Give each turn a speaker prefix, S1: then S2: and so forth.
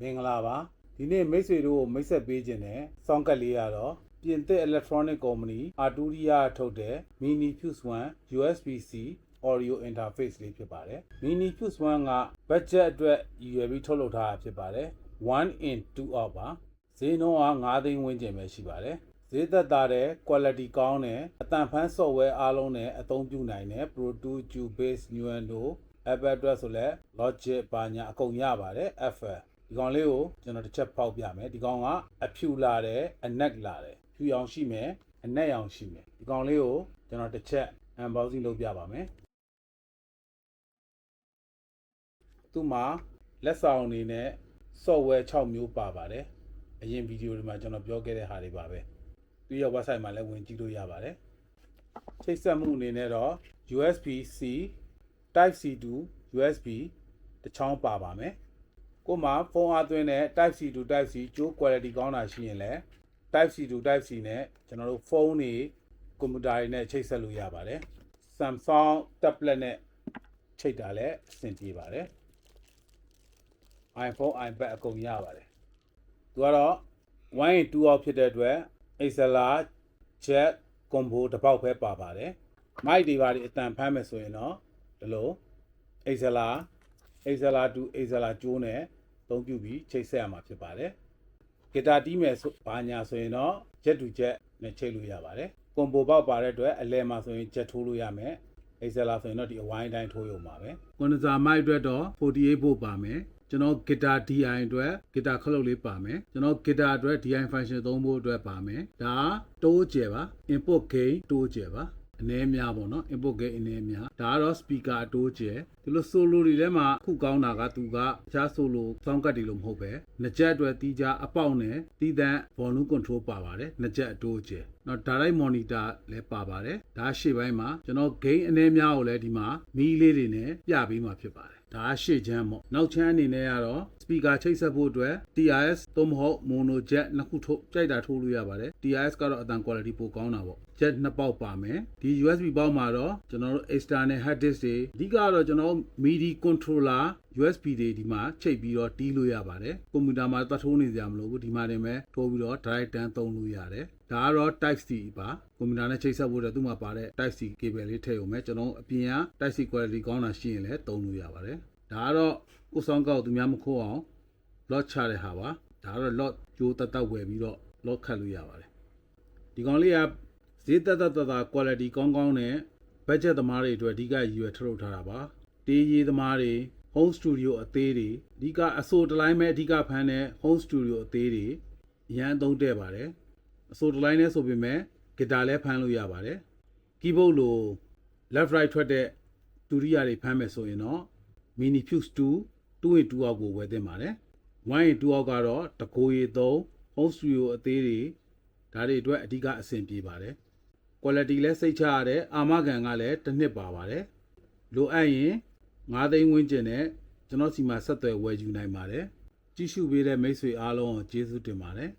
S1: မင်္ဂလာပါဒီနေ့မိတ်ဆွေတို့ကိုမိတ်ဆက်ပေးခြင်းနဲ့စောင်းကတ်လေးရတော့ပြင်သစ် electronic company Arturia ထုတ်တဲ့ Mini Fuse 1 USB-C audio interface လေးဖြစ်ပါတယ် Mini Fuse 1က budget အတွက်ရည်ရွယ်ပြီးထုတ်လုပ်ထားတာဖြစ်ပါတယ်1 in 2 out ပါဈေးနှုန်းက9သိန်းဝန်းကျင်ပဲရှိပါတယ်ဈေးသက်သာတဲ့ quality ကောင်းတဲ့အတန်ဖန်း software အားလုံးနဲ့အသုံးပြုနိုင်တဲ့ Pro 2 Cubase Nuendo Apple အတွက်ဆိုလဲ Logic ပါညာအကုန်ရပါတယ် FL ဒီကောင်လေးကိုကျွန်တော်တစ်ချက်ဖောက်ပြမယ်ဒီကောင်ကအဖြူလာတယ်အနက်လာတယ်ဖြူရောင်ရှိမယ်အနက်ရောင်ရှိမယ်ဒီကောင်လေးကိုကျွန်တော်တစ်ချက် unboxing လုပ်ပြပါမယ်သူ့မှာလက်ဆောင်အနေနဲ့ software 6မျိုးပါပါတယ်အရင်ဗီဒီယိုတွေမှာကျွန်တော်ပြောခဲ့တဲ့ဟာတွေပါပဲသူရဲ့ website မှာလည်းဝင်ကြည့်လို့ရပါတယ်ချိတ်ဆက်မှုအနေနဲ့တော့ USB-C Type C to USB တစ်ချောင်းပါပါမယ်။ ကို့မှာဖုန်းအားသွင်းတဲ့ Type C to Type C ကြိုး quality ကောင်းတာရှိရင်လည်း Type C to Type C နဲ့ကျွန်တော်တို့ဖုန်းတွေကွန်ပျူတာတွေနဲ့ချိတ်ဆက်လို့ရပါတယ်။ Samsung tablet နဲ့ချိတ်တာလည်းအဆင်ပြေပါတယ်။ iPhone iPad အကုန်ရပါတယ်။သူကတော့1 in 2 out ဖြစ်တဲ့အတွက် XLR Jet Combo တစ်ပေါက်ပဲပါပါတယ်။ mic တွေပါဒီအတန်ဖမ်းမယ်ဆိုရင်တော့ဒီလို XLR XLR to XLR ကျိုးနဲ့ အသုံးပြုပြီးချိတ်ဆက်ရမှာဖြစ်ပါတယ်။ဂီတာတီးမယ်ဆိုဘာညာဆိုရင်တော့ Jet to Jet နဲ့ချိတ်လို့ရပါတယ်။ combo ပေါက်ပါတဲ့အတွက်အလဲမှာဆိုရင် Jet ထိုးလို့ရမယ်။ XLR ဆိုရင်တော့ဒီအဝိုင်းတိုင်းထိုးရုံပါပဲ။ condenser mic အတွက်တော့48 volt ပါမယ်။ကျွန်တော် guitar DI အတွက် guitar ခလုတ်လေးပါမယ်ကျွန်တော် guitar အတွက် DI function သုံးဖို့အတွက်ပါမယ်ဒါတိုးကျယ်ပါ input gain တိုးကျယ်ပါ အနည်းများပေါ့နော် input gain အနည်းများဒါကတော့ speaker အတိုးကျယ်ဒီလို solo တွေထဲမှာခုကောင်းတာကသူကတခြား solo sound card တွေလို့မဟုတ်ပဲနှစ်ချက်အတွက်တီးကြအပေါက်နဲ့တီးတန့် volume control ပါပါတယ်နှစ်ချက်အတိုးကျယ်နော် direct monitor လည်းပါပါတယ်ဒါရှေ့ပိုင်းမှာကျွန်တော် gain အနည်းများကိုလည်းဒီမှာမီးလေးတွေနဲ့ပြပေးမှာဖြစ်ပါတယ် ဒါရှေ့ချမ်းပေါ့နောက်ချမ်းအနေနဲ့ကတော့ speaker ချိတ်ဆက်ဖို့အတွက် TRS သို့မဟုတ် mono jack နှစ်ခုထိုးကြိုက်တာထိုးလို့ရပါတယ် TRS ကတော့အတန် quality ပိုကောင်းတာပေါ့ jack နှစ်ပေါက်ပါမယ်ဒီ USB ပေါက်မှာတော့ကျွန်တော်တို့ external hard disk တွေအဓိကတော့ကျွန်တော် MIDI controller USB တွေဒီမှာချိတ်ပြီးတော့တီးလို့ရပါတယ်ကွန်ပျူတာမှာသတ်ထိုးနေကြမလို့ဘူးဒီမှာနေမဲ့ထိုးပြီးတော့ direct တန်းသုံးလို့ရတယ်ဒါကတော့ type C ပါကွန်ပျူတာနဲ့ချိတ်ဆက်ဖို့အတွက်သူ့မှာပါတဲ့ type C cable လေးထည့်ရုံပဲကျွန်တော်အပြင်က type C quality ကောင်းတာရှိရင်လည်းသုံးလို့ရပါတယ်ဒါကတော့ကိုဆောင်ကောက်သူများမခိုးအောင် lock ချတဲ့ဟာပါဒါကတော့ lock ကြိုးတက်တက်ဝယ်ပြီးတော့ lock ခတ်လို့ရပါတယ်ဒီကောင်လေးကဈေးတက်တက်တက်တာ quality ကောင်းကောင်းနဲ့ budget သမားတွေအတွက်အဓိကရည်ရွယ်ထုတ်လုပ်ထားတာပါတေးရေးသမားတွေ home studio အသေးတွေအဓိကအဆိုတလိုင်းပဲအဓိကဖမ်းတဲ့ home studio အသေးတွေအရန်သုံးတဲ့ပါတယ်အဆိုတလိုင်းနဲ့ဆိုပေမဲ့ဂီတာလည်းဖမ်းလို့ရပါတယ် keyboard လို left right ထွက်တဲ့တူရိယာတွေဖမ်းမယ်ဆိုရင်တော့ mini fuse 2 2 in 2အောက်ကိုဝယ်သင့်ပါတယ်1 in 2အောက်ကတော့တကိုရီ3 home studio အသေးတွေဒါတွေအတွက်အဓိကအဆင်ပြေပါတယ် quality လည်းစိတ်ချရတဲ့အာမခံကလည်းတစ်နှစ်ပါပါတယ်လိုအပ်ရင် 9သိန်းဝန်းကျင်နဲ့ကျွန်တော်စီမှာဆက်သွယ်ဝယ်ယူနိုင်ပါတယ်ကြည့်ရှုပေးတဲ့မိတ်ဆွေအားလုံးကိုကျေးဇူးတင်ပါတယ်